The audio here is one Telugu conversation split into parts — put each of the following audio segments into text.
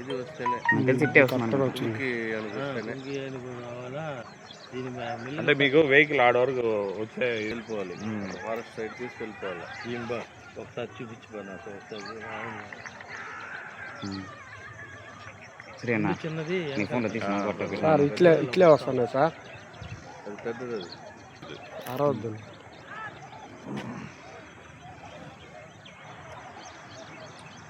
ఇది వస్తేనే తెలిసి ఇట్టే వస్తున్నాను ఇంకి అనిపిస్తేనే అంటే మీకు వెహికల్ ఆడ వరకు వచ్చే వెళ్ళిపోవాలి. Forest side తీసుకెళ్ళిపోవాలి. ఇంబా ఒకసారి నాకు ఒకసారి సరేనా చిన్నది నీ ఫోన్లో తీసిన ఫోటో సార్ ఇట్లే ఇట్లే వస్తున్నాయి సార్. అది పెద్దది అరవద్దు ఇట్టే వస్తాను అడుగు అన్ని కొట్టేస్తా ఉంటాయి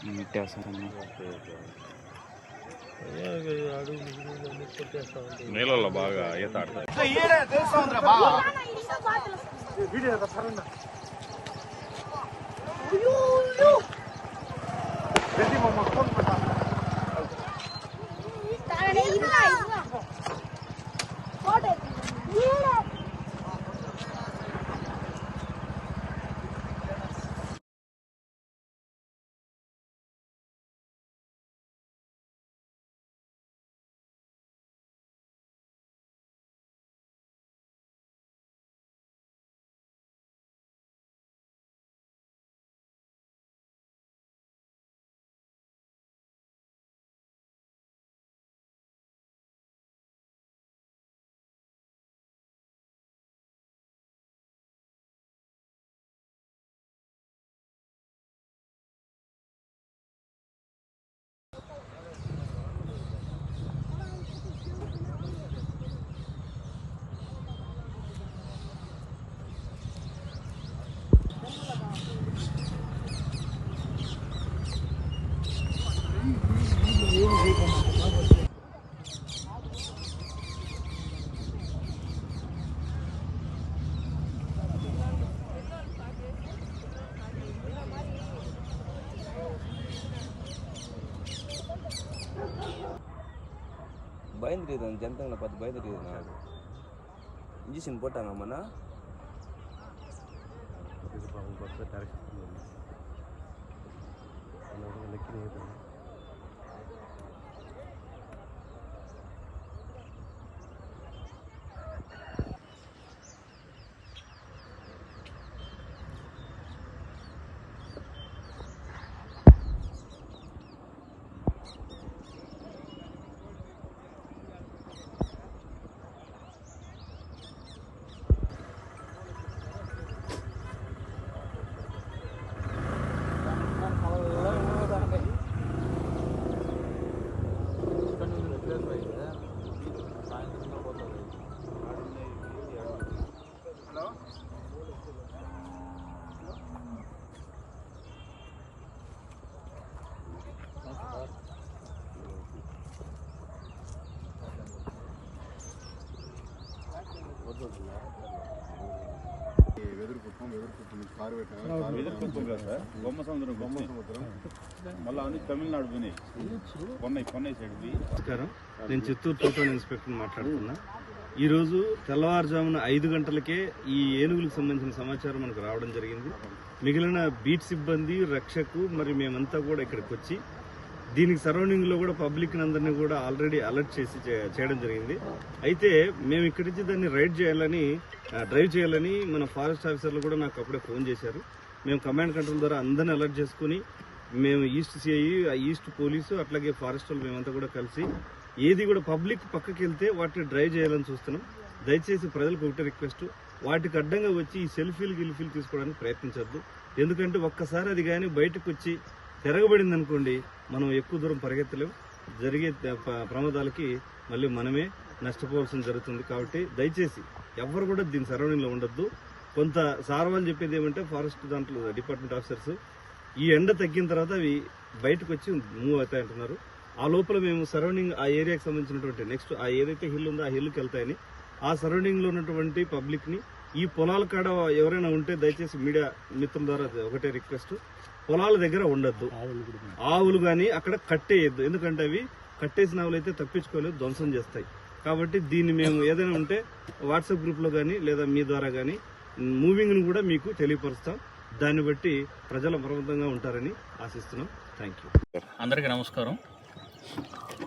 నీళ్ళలో బాగా ఈత ఆడతారు. பயந்துட்டு ஜனத்தங்களை பார்த்து பயந்துட்டு நான் இன்ஜெக்ஷன் సముద్రం తమిళనాడు సైడ్ నమస్కారం. నేను చిత్తూరు టోటల్ ఇన్స్పెక్టర్ మాట్లాడుతున్నా. ఈరోజు తెల్లవారుజామున ఐదు గంటలకే ఈ ఏనుగులకు సంబంధించిన సమాచారం మనకు రావడం జరిగింది. మిగిలిన బీట్ సిబ్బంది రక్షకు మరి మేమంతా కూడా ఇక్కడికి వచ్చి దీనికి సరౌండింగ్లో కూడా పబ్లిక్ అందరినీ కూడా ఆల్రెడీ అలర్ట్ చేసి చే- చేయడం జరిగింది. అయితే మేము ఇక్కడి నుంచి దాన్ని రైడ్ చేయాలని డ్రైవ్ చేయాలని మన ఫారెస్ట్ ఆఫీసర్లు కూడా నాకు అప్పుడే ఫోన్ చేశారు. మేము కమాండ్ కంట్రోల్ ద్వారా అందరిని అలర్ట్ చేసుకుని మేము ఈస్ట్ సిఐ ఆ ఈస్ట్ పోలీసు అట్లాగే ఫారెస్ట్ వాళ్ళు మేమంతా కూడా కలిసి ఏది కూడా పబ్లిక్ పక్కకి వెళ్తే వాటిని డ్రైవ్ చేయాలని చూస్తున్నాం. దయచేసి ప్రజలకు ఒకటే రిక్వెస్ట్ వాటికి అడ్డంగా వచ్చి ఈ సెల్ఫీలు గిల్ఫీలు తీసుకోవడానికి ప్రయత్నించద్దు. ఎందుకంటే ఒక్కసారి అది కానీ బయటకు వచ్చి తిరగబడింది అనుకోండి మనం ఎక్కువ దూరం పరిగెత్తలేం. జరిగే ప్రమాదాలకి మళ్ళీ మనమే నష్టపోవాల్సిన జరుగుతుంది కాబట్టి దయచేసి ఎవరు కూడా దీని సరౌండింగ్లో ఉండొద్దు. కొంత సార్ చెప్పేది ఏమంటే ఫారెస్ట్ దాంట్లో డిపార్ట్మెంట్ ఆఫీసర్స్ ఈ ఎండ తగ్గిన తర్వాత అవి బయటకు వచ్చి మూవ్ అవుతాయి అంటున్నారు ఆ లోపల మేము సరౌండింగ్ ఆ ఏరియాకి సంబంధించినటువంటి నెక్స్ట్ ఆ ఏదైతే హిల్ ఉందో ఆ హిల్కి వెళ్తాయని ఆ సరౌండింగ్లో ఉన్నటువంటి పబ్లిక్ని ఈ పొలాల కాడ ఎవరైనా ఉంటే దయచేసి మీడియా మిత్రుల ద్వారా ఒకటే రిక్వెస్ట్. పొలాల దగ్గర ఉండద్దు. ఆవులు కానీ అక్కడ కట్టేయద్దు. ఎందుకంటే అవి కట్టేసిన ఆవులు అయితే తప్పించుకోలేదు ధ్వంసం చేస్తాయి. కాబట్టి దీన్ని మేము ఏదైనా ఉంటే వాట్సాప్ గ్రూప్లో కానీ లేదా మీ ద్వారా కానీ మూవింగ్ను కూడా మీకు తెలియపరుస్తాం. దాన్ని బట్టి ప్రజలు అప్రమత్తంగా ఉంటారని ఆశిస్తున్నాం. థ్యాంక్ యూ అందరికీ నమస్కారం.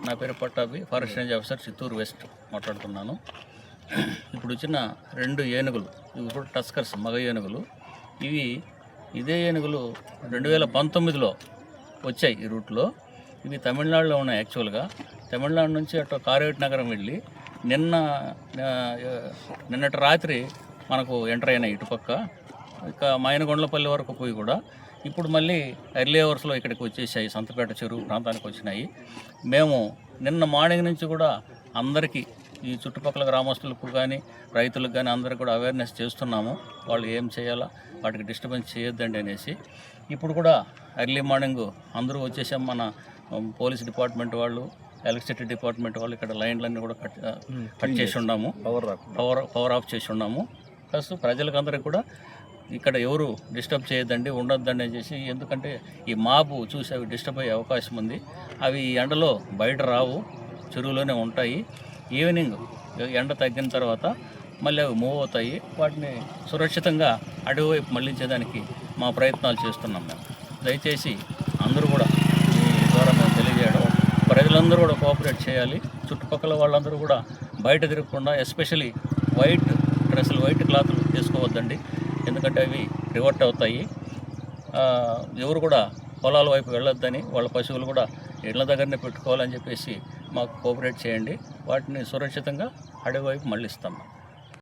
నా పేరు Pattabhi forest range officer Chittoor west మాట్లాడుతున్నాను. ఇప్పుడు వచ్చిన రెండు ఏనుగులు. ఇవి కూడా టస్కర్స్ మగ ఏనుగులు. ఇవి ఇదే ఏనుగులు రెండు వేల పంతొమ్మిదిలో వచ్చాయి ఈ రూట్లో. ఇవి తమిళనాడులో ఉన్నాయి యాక్చువల్గా. తమిళనాడు నుంచి అటు కారేట్ నగరం వెళ్ళి నిన్న నిన్నటి రాత్రి మనకు ఎంటర్ అయినాయి ఇటుపక్క ఇక మాయనగొండలపల్లి వరకు పోయి కూడా ఇప్పుడు మళ్ళీ ఎర్లీ అవర్స్లో ఇక్కడికి వచ్చేసాయి. సంతపేట చెరువు ప్రాంతానికి వచ్చినాయి. మేము నిన్న మార్నింగ్ నుంచి కూడా అందరికీ ఈ చుట్టుపక్కల గ్రామస్తులకు కానీ రైతులకు కానీ అందరికి కూడా అవేర్నెస్ చేస్తున్నాము. వాళ్ళు ఏం చేయాలా వాటికి డిస్టర్బెన్స్ చేయొద్దండి అనేసి. ఇప్పుడు కూడా ఎర్లీ మార్నింగ్ అందరూ వచ్చేసాం మన పోలీస్ డిపార్ట్మెంట్ వాళ్ళు ఎలక్ట్రిసిటీ డిపార్ట్మెంట్ వాళ్ళు ఇక్కడ లైన్లన్నీ కూడా కట్ కట్ చేసి ఉన్నాము. పవర్ పవర్ పవర్ ఆఫ్ చేసి ఉన్నాము. ప్లస్ ప్రజలకందరికీ కూడా ఇక్కడ ఎవరు డిస్టర్బ్ చేయొద్దండి ఉండొద్దండి అని చేసి ఎందుకంటే ఈ మాపు చూసి అవి డిస్టర్బ్ అయ్యే అవకాశం ఉంది. అవి ఈ ఎండలో బయట రావు చెరువులోనే ఉంటాయి. ఈవినింగ్ ఎండ తగ్గిన తర్వాత మళ్ళీ అవి మూవ్ అవుతాయి. వాటిని సురక్షితంగా అడవి వైపు మళ్ళించేదానికి మా ప్రయత్నాలు చేస్తున్నాం మేము. దయచేసి అందరూ కూడా ఈ ద్వారా మేము తెలియజేయడం ప్రజలందరూ కూడా కోఆపరేట్ చేయాలి. చుట్టుపక్కల వాళ్ళందరూ కూడా బయట తిరగకుండా ఎస్పెషలీ వైట్ డ్రెస్సులు వైట్ క్లాత్లు తీసుకోవద్దండి. ఎందుకంటే అవి రివర్ట్ అవుతాయి. ఎవరు కూడా పొలాల వైపు వెళ్ళొద్దని వాళ్ళ పశువులు కూడా ఇళ్ళ దగ్గరనే పెట్టుకోవాలని చెప్పేసి మాకు కోఆపరేట్ చేయండి. వాటిని సురక్షితంగా అడవి వైపు మళ్ళిస్తాం.